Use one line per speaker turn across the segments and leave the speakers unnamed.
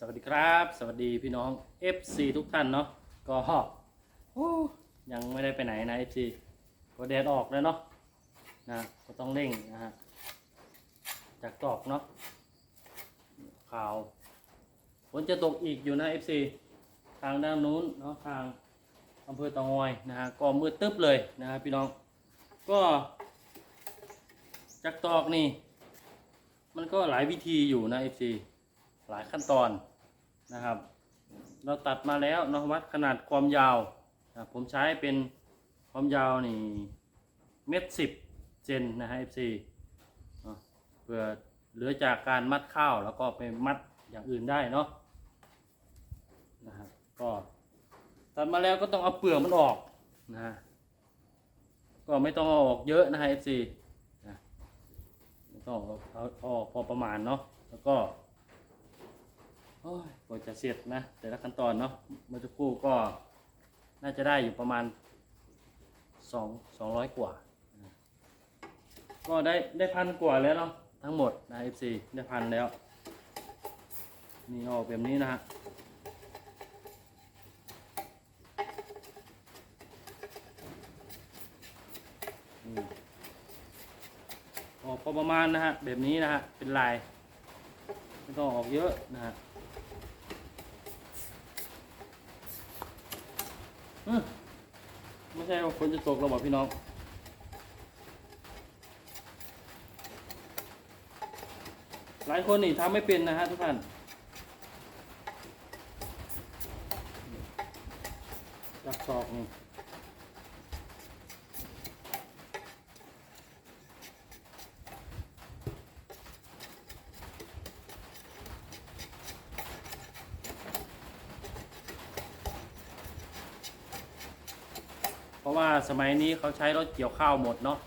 สวัสดีครับ สวัสดีพี่น้อง FC ทุกท่านเนาะก็ยังไม่ได้ไปไหนนะ FC ก็แดดออกแล้วเนาะนะก็ต้องเร่งนะฮะจากตอกเนาะข่าวฝนจะตกอีกอยู่นะ FC ทางด้านนู้นเนาะทางอำเภอตางอยนะฮะก็มืดตึ๊บเลยนะฮะพี่น้องก็จากตอกนี่ มันก็หลายวิธีอยู่นะ FC หลายขั้นตอนนะครับ เราตัดมาแล้วเนาะวัดขนาดความยาวนะผมใช้เป็นความยาวนี่เมตรสิบเซนนะฮะ FC เนาะเพื่อเหลือจากการมัดข้าวแล้วก็ไปมัดอย่างอื่นได้เนาะนะครับก็ตัดมาแล้วก็ต้องเอาเปลือกมันออกนะฮะก็ไม่ต้องเอาออกเยอะนะฮะ FC นะไม่ต้องเอาอาเอาออกพอประมาณเนาะแล้วก็ อ้ยกว่าจะเสร็จนะ แต่ละขั้นตอนเนาะเมื่อสักครู่ก็น่าจะได้อยู่ประมาณสองสองร้อยกว่า ก็ได้ได้พันกว่าแล้วเนาะทั้งหมดนะ FC ได้พันแล้วนี่ออกแบบนี้นะฮะอออกพอประมาณนะฮะแบบนี้นะฮะเป็นลายไม่ต้องออกเยอะนะฮะอืมไม่ ใช่ว่าฝนจะตกเราบอกพี่น้อง หลายคนนี่ทำไม่เป็นนะฮะทุกท่านจับศอกนี่ ราะว่าสมัยนี้เขาใช้รถเกี่ยวข้าวหมดเนาะ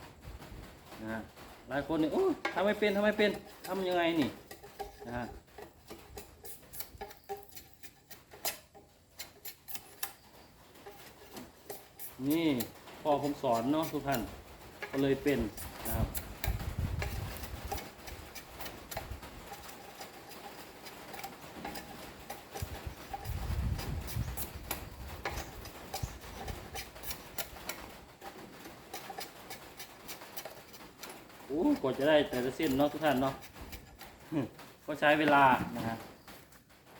นะหลายคนนี่โอ้ทำไม่เป็นทำไม่เป็นทำยังไงนี่นะฮะนี่พอผมสอนเนาะทุกท่านก็เลยเป็นนะครับ กว่าจะได้แต่ละเส้นเนาะทุกท่านเนาะก็ใช้เวลานะฮะ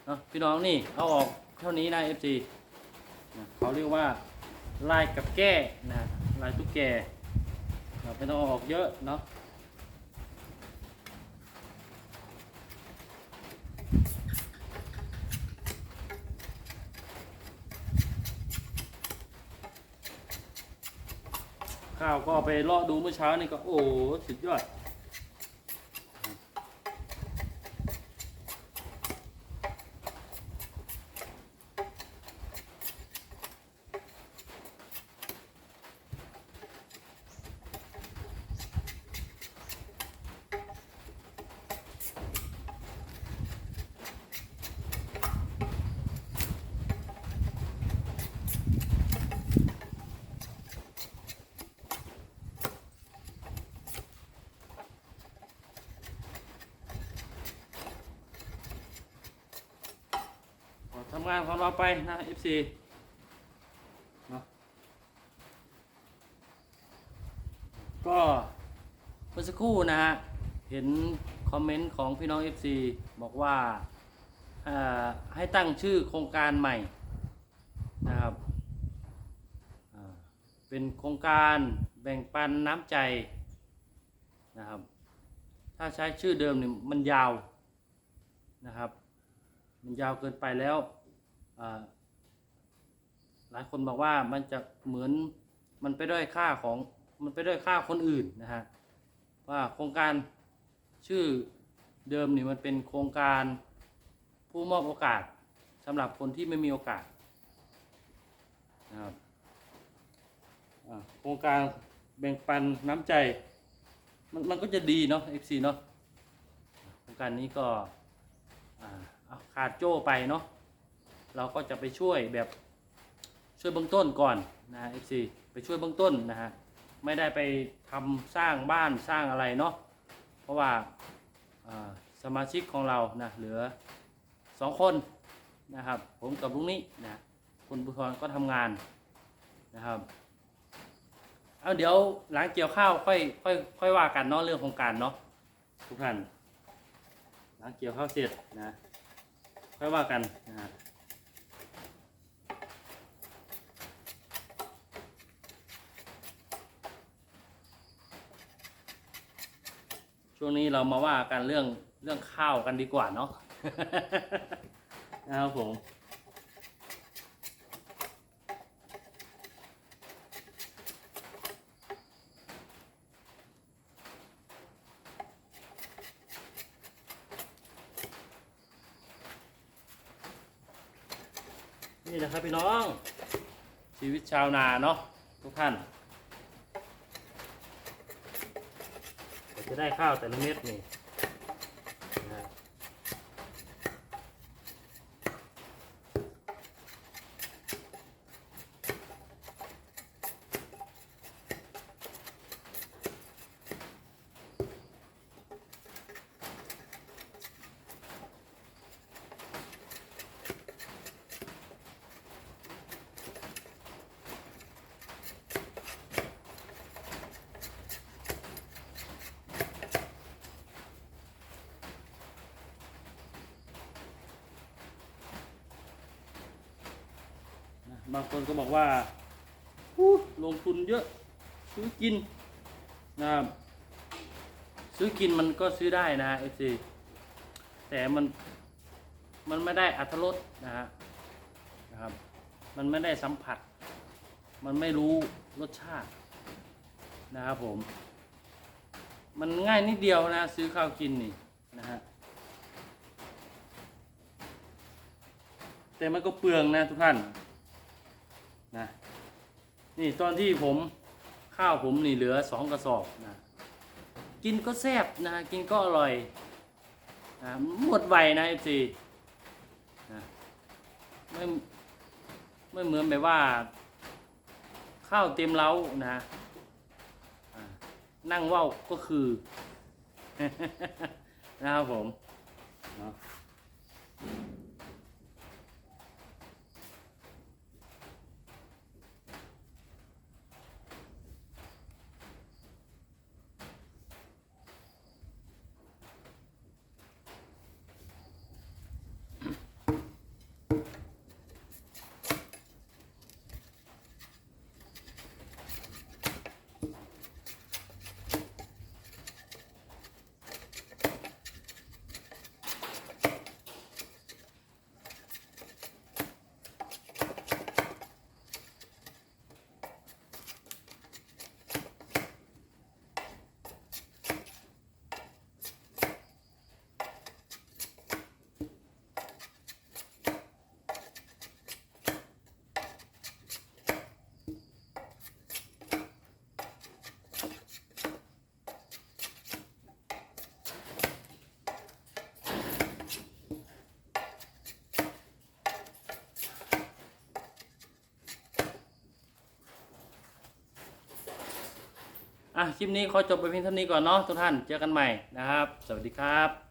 เนาะพี่น้องนี่เอาออกเท่านี้นะ FG นะเขาเรียกว่าลายกับแก้นะลายตุ๊กแกเราไม่ต้องเอาออกเยอะเนาะ ข้าวก็ไปเลาะดูเมื่อเช้านี่ก็โอ้สุดยอด ของเราไปนะ FC เนาะก็เมื่อสักครู่นะฮะ เห็นคอมเมนต์ของพี่น้อง FC บอกว่าให้ตั้งชื่อโครงการใหม่นะครับเป็นโครงการแบ่งปันน้ำใจนะครับ ถ้าใช้ชื่อเดิมเนี่ยมันยาวนะครับ มันยาวเกินไปแล้ว หลายคนบอกว่ามันจะเหมือนมันไปด้อยค่าของมันไปด้อยค่าคนอื่นนะฮะว่าโครงการชื่อเดิมนี่มันเป็นโครงการผู้มอบโอกาสสำหรับคนที่ไม่มีโอกาสนะครับโครงการแบ่งปันน้ำใจ มันมันก็จะดีเนาะ FC เนาะโครงการนี้ก็เอาขาดโจ้ไปเนาะ เราก็จะไปช่วยแบบช่วยเบื้องต้นก่อนนะ FC ไปช่วยเบื้องต้นนะฮะไม่ได้ไปทำสร้างบ้านสร้างอะไรเนาะเพราะว่าสมาชิกของเรานะเหลือสองคนนะครับ ผมกับลุงนี้นะคุณบุญพรก็ทำงานนะครับเอาเดี๋ยวหลังเกี่ยวข้าวค่อยค่อยค่อยว่ากันเนาะเรื่องของการเนาะทุกท่านหลังเกี่ยวข้าวเสร็จนะค่อยว่ากันนะ ช่วงนี้เรามาว่ากันเรื่องเรื่องข้าวกันดีกว่าเนาะ นะครับผม นี่นะครับพี่น้อง ชีวิตชาวนาเนาะทุกท่านกว่า จะได้ข้าวแต่ละเม็ดนี่ บางคนก็บอกว่าลงทุนเยอะซื้อกินนะครับซื้อกินมันก็ซื้อได้นะฮะเอฟซีแต่มันมันไม่ได้อัตรสนะฮะนะครับ มันไม่ได้สัมผัส มันไม่รู้รสชาตินะครับผม มันง่ายนิดเดียวนะซื้อข้าวกินนี่นะฮะแต่มันก็เปลืองนะทุกท่าน นะนี่ตอนที่ผมข้าวผมนี่เหลือสองกระสอบนะกินก็แซ่บนะกินก็อร่อยนะหมดไวนะเอฟซีนะไม่ไม่เหมือนแบบว่า ข้าวเต็มเล้านะนั่งว่าวก็คือนะครับผมเนาะ อะคลิปนี้ขอจบไปเพียงเท่านี้ก่อนเนาะทุกท่านเจอกันใหม่นะครับ สวัสดีครับ